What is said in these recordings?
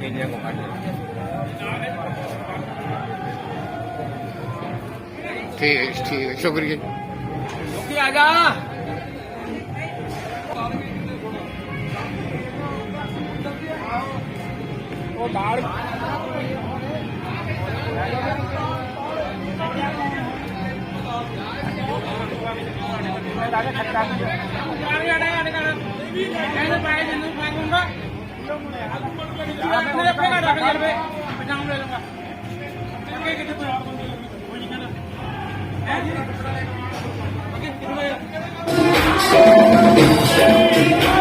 media compartida. ठीक है ठीक है शुक्रिया शुक्रिया आगा वो बाहर राजा खतरा ਠੀਕ ਹੈ ਠੀਕ ਹੈ ਸ਼ੁਕਰੀਆ ਜੀ। ਲਿਖ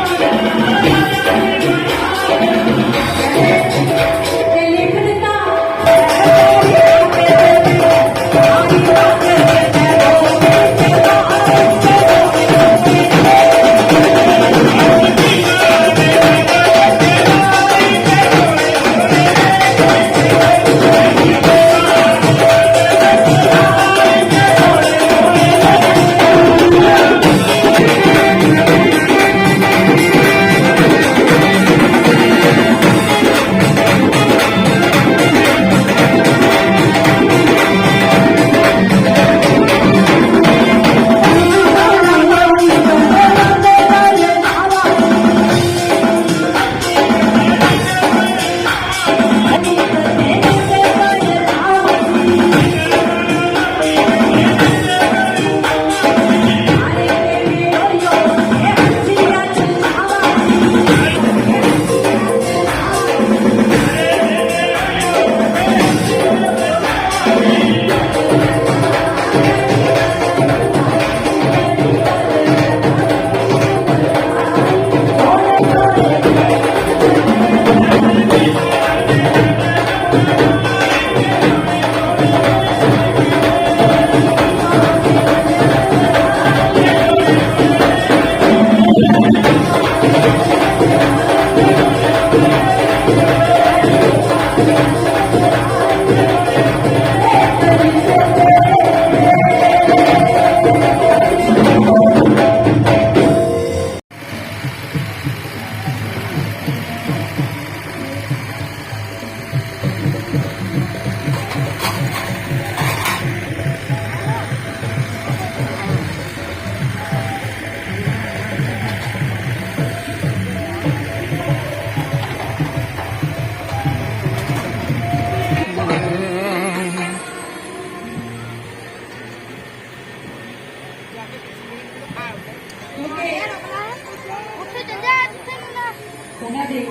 ਉਹਨਾਂ ਦੇ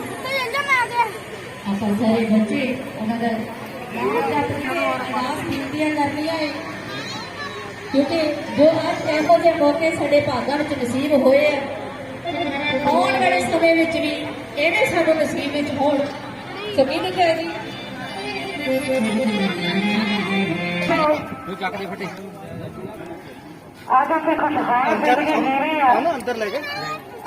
ਆ ਅਸਲ ਸਾਰੇ ਬੱਚੇ ਉਹਨਾਂ ਦਾ ਬਹੁਤ ਆਪਣੀਆਂ ਅਰਦਾਸ ਬੇਨਤੀਆਂ ਕਰਨੀਆਂ ਹੈ ਕਿਉਂਕਿ ਜੋ ਅੱਜ ਇਹੋ ਜਿਹੇ ਮੌਕੇ ਸਾਡੇ ਭਾਗਾਂ ਵਿੱਚ ਨਸੀਬ ਹੋਏ ਆ ਆਉਣ ਵਾਲੇ ਸਮੇਂ ਵਿੱਚ ਵੀ ਇਹਨੇ ਸਾਨੂੰ ਨਸੀਬ ਵਿੱਚ ਹੋਣ। ਸੋ ਕੀ ਲਿਖਿਆ ਜੀ? ਅੱਜ ਅਸੀਂ ਖੁਸ਼ਹਾਲ ਜ਼ਿੰਦਗੀ ਜੀ ਰਹੇ ਹਾਂ ਨਾ ਅੰਦਰ ਲੈ ਕੇ।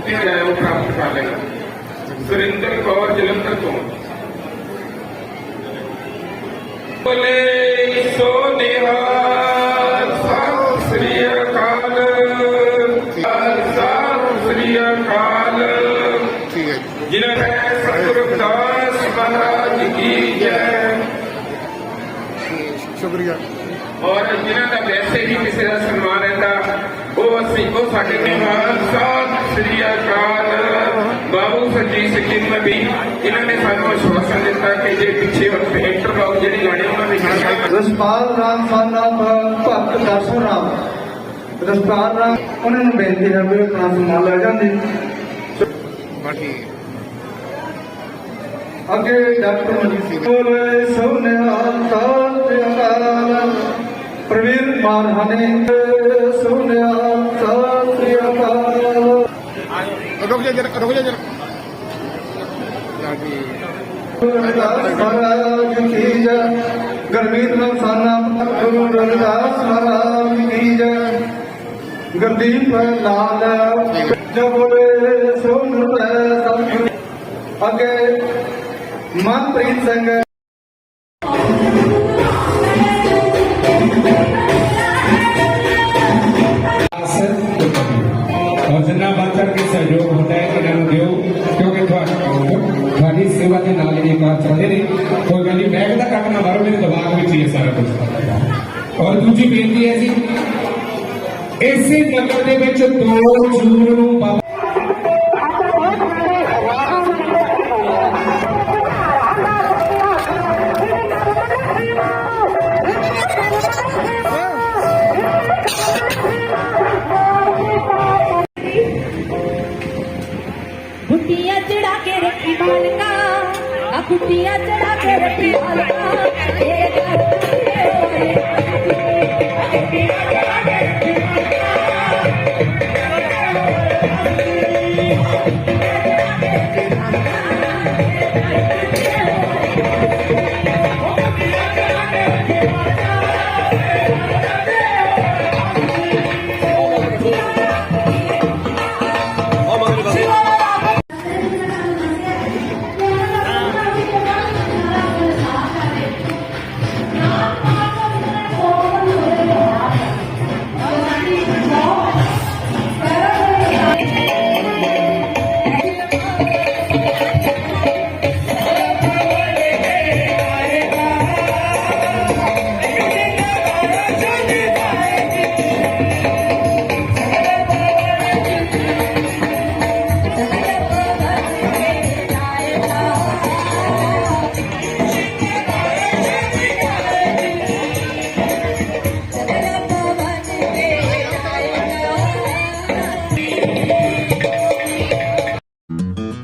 ਦੂਸਰੇ ਰਾਏ ਉਹ ਪ੍ਰਾਪਤ ਕਰ ਲੇਗਾ ਸੁਰਿੰਦਰ ਕੌਰ ਜਲੰਧਰ ਤੋਂ। ਬੋਲੇ ਸੋ ਨਿਹਾਲ ਸਤਿ ਸ੍ਰੀ ਅਕਾਲ। ਸਤਿ ਸ੍ਰੀ ਅਕਾਲ। ਹੈ। ਜਿਨ੍ਹਾਂ ਨੇ ਸਤਿਗੁਰੂ ਦਾਸ ਮਹਾਰਾਜ ਕੀ ਜੈ। ਸ਼ੁਕਰੀਆ। ਔਰ ਜਿਨ੍ਹਾਂ ਦਾ ਵੈਸੇ ਹੀ ਕਿਸੇ ਦਾ ਸਨਮਾਨ ਰਹਿੰਦਾ ਉਹ ਅਸੀਂ ਉਹ ਸਾਡੇ ਮਹਿਮਾਨ ਸਾਹਿਬ ਸ੍ਰੀ ਅਕਾਲ ਬਾਬੂ ਸੰਜੀਤ ਸਿੰਘ ਨਬੀ ਇਹਨਾਂ ਨੇ ਸਾਨੂੰ ਆਸ਼ਵਾਸਨ ਦਿੱਤਾ ਕਿ ਜੇ ਪਿੱਛੇ ਹੁਣ ਬਾਬੂ ਜਿਹੜੀ ਗਾਣੇ ਉਹਨਾਂ ਦੀ ਗਾਣੇ ਰਸਪਾਲ ਰਾਮ ਸਾਨਾ ਭਗਤ ਦਰਸ਼ਨ ਰਾਮ। ਰਸਪਾਲ ਰਾਮ, ਉਹਨਾਂ ਨੂੰ ਬੇਨਤੀ ਹੈ ਵੀ ਆਪਣਾ ਸਮਾਨ ਲੈ ਜਾਂਦੇ। ਬਾਕੀ ਅੱਗੇ ਡਾਕਟਰ ਮਨਜੀਤ ਸਿੰਘ ਬੋਲੇ ਸੋਨਿਆ ਸਾਥ ਅਕਾਲ ਪ੍ਰਵੀਰ ਮਾਨਹਨੇ ਸੋਨਿਆ ਰੁਕ ਜਾ ਜਰਾ ਰੁਕ ਜਾ ਜਰਾ ਮਹਾਰਾਜ ਕੀ ਜੈ ਗਰਮੀਤ ਰਾਮ ਗੁਰੂ ਰਵਿਦਾਸ ਮਹਾਰਾਜ ਕੀ ਜੈ ਗੁਰਦੀਪ ਲਾਲ ਜੋ ਬੋਲੇ ਸੋਨ ਸਤਿਗੁਰੂ ਅੱਗੇ ਮਨਪ੍ਰੀਤ ਸਿੰਘ ਕੋਈ ਗੱਲ ਨਹੀਂ, ਬੈਗ ਦਾ ਕੱਟ ਨਾ ਮਾਰੋ, ਮੇਰੇ ਦਿਮਾਗ ਵਿੱਚ ਹੀ ਹੈ ਸਾਰਾ ਕੁਝ। ਔਰ ਦੂਜੀ ਬੇਨਤੀ ਹੈ ਜੀ, ਇਸੇ ਨਗਰ ਦੇ ਵਿੱਚ 2 ਜੂਨ ਨੂੰ ਬਾਬਾ